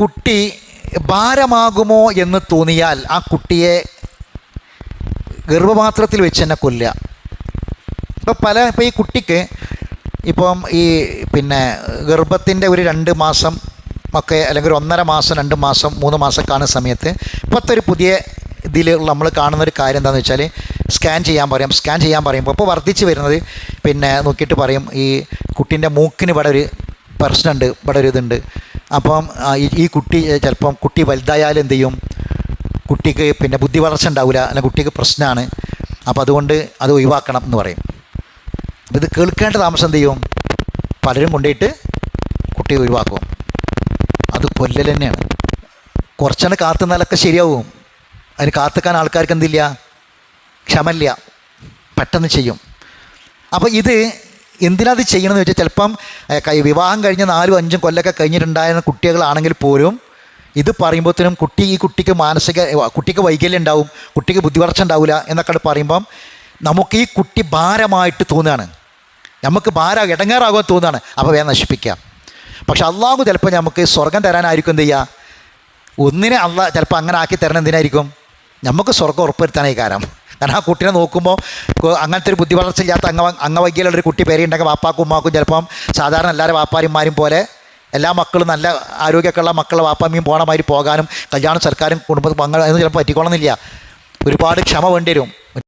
കുട്ടി ഭാരമാകുമോ എന്ന് തോന്നിയാൽ ആ കുട്ടിയെ ഗർഭപാത്രത്തിൽ വെച്ച് തന്നെ കൊല്ലുക. ഇപ്പോൾ പല ഇപ്പോൾ ഈ കുട്ടിക്ക് ഇപ്പം ഈ പിന്നെ ഗർഭത്തിന്റെ ഒരു രണ്ട് മാസം ഒക്കെ അല്ലെങ്കിൽ ഒന്നര മാസം രണ്ട് മാസം മൂന്ന് മാസം കാണുന്ന സമയത്ത് ഇപ്പോഴത്തെ ഒരു പുതിയ ഇതിൽ നമ്മൾ കാണുന്ന ഒരു കാര്യം എന്താണെന്ന് വെച്ചാൽ സ്കാൻ ചെയ്യാൻ പറയും. സ്കാൻ ചെയ്യാൻ പറയുമ്പോൾ ഇപ്പോൾ വർദ്ധിച്ച് വരുന്നത് പിന്നെ നോക്കിയിട്ട് പറയും ഈ കുട്ടീന്റെ മൂക്കിന് ഇവിടെ ഒരു പ്രശ്നമുണ്ട് ഇവിടെ ഒരു ഇതുണ്ട്. അപ്പം ഈ- കുട്ടി ചിലപ്പം കുട്ടി വലുതായാലും എന്ത് ചെയ്യും? കുട്ടിക്ക് പിന്നെ ബുദ്ധി വളർച്ച ഉണ്ടാവില്ല അല്ലെങ്കിൽ കുട്ടിക്ക് പ്രശ്നമാണ് അപ്പോൾ അതുകൊണ്ട് അത് ഒഴിവാക്കണം എന്ന് പറയും. അപ്പോൾ ഇത് കേൾക്കേണ്ട താമസം എന്ത് ചെയ്യും? പലരും കൊണ്ടുപോയിട്ട് കുട്ടിയെ ഒഴിവാക്കും. അത് കൊല്ലൽ തന്നെയാണ്. കുറച്ചാണ് കാത്തുനിന്നാലൊക്കെ ശരിയാവും. അതിന് കാത്തുക്കാൻ ആൾക്കാർക്ക് എന്തില്ല? ക്ഷമല്ല പെട്ടെന്ന് ചെയ്യും. അപ്പോൾ ഇത് എന്തിനാ ഇത് ചെയ്യണമെന്ന് വെച്ചാൽ ചിലപ്പം വിവാഹം കഴിഞ്ഞ നാലും അഞ്ചും കൊല്ലമൊക്കെ കഴിഞ്ഞിട്ടുണ്ടായിരുന്ന കുട്ടികളാണെങ്കിൽ പോലും ഇത് പറയുമ്പോഴത്തേനും കുട്ടി ഈ കുട്ടിക്ക് മാനസിക കുട്ടിക്ക് വൈകല്യം ഉണ്ടാവും കുട്ടിക്ക് ബുദ്ധിവളർച്ച ഉണ്ടാവില്ല എന്നൊക്കെ പറയുമ്പം നമുക്ക് ഈ കുട്ടി ഭാരമായിട്ട് തോന്നുകയാണ് നമുക്ക് ഭാരം ഇടങ്ങേറാകുമെന്ന് തോന്നുകയാണ് അപ്പോൾ വേഗം നശിപ്പിക്കാം. പക്ഷെ അള്ളാഹു ചിലപ്പോൾ നമുക്ക് സ്വർഗം തരാനായിരിക്കും എന്ത് ചെയ്യുക? ഒന്നിനെ അള്ളാഹ് ചിലപ്പോൾ അങ്ങനെ ആക്കി തരണം എന്തിനായിരിക്കും? നമുക്ക് സ്വർഗം ഉറപ്പുവരുത്താനായി കാരണം. കാരണം ആ കുട്ടീനെ നോക്കുമ്പോൾ അങ്ങനത്തെ ഒരു ബുദ്ധി വളർച്ച ഇല്ലാത്ത അംഗ അംഗവൈകല്യമുള്ളൊരു കുട്ടി പേരുണ്ടെങ്കിൽ വാപ്പാക്കും ഉമ്മാക്കും ചിലപ്പം സാധാരണ എല്ലാവരും വാപ്പാരിമാരും പോലെ എല്ലാ മക്കളും നല്ല ആരോഗ്യമൊക്കെ ഉള്ള മക്കളെ വാപ്പാമ്മയും പോണമാതിരി പോകാനും കല്യാണം സർക്കാരും കുടുംബത്തിൽ അങ്ങനെ ചിലപ്പോൾ പറ്റിക്കോണമെന്നില്ല ഒരുപാട് ക്ഷമ വേണ്ടി വരും.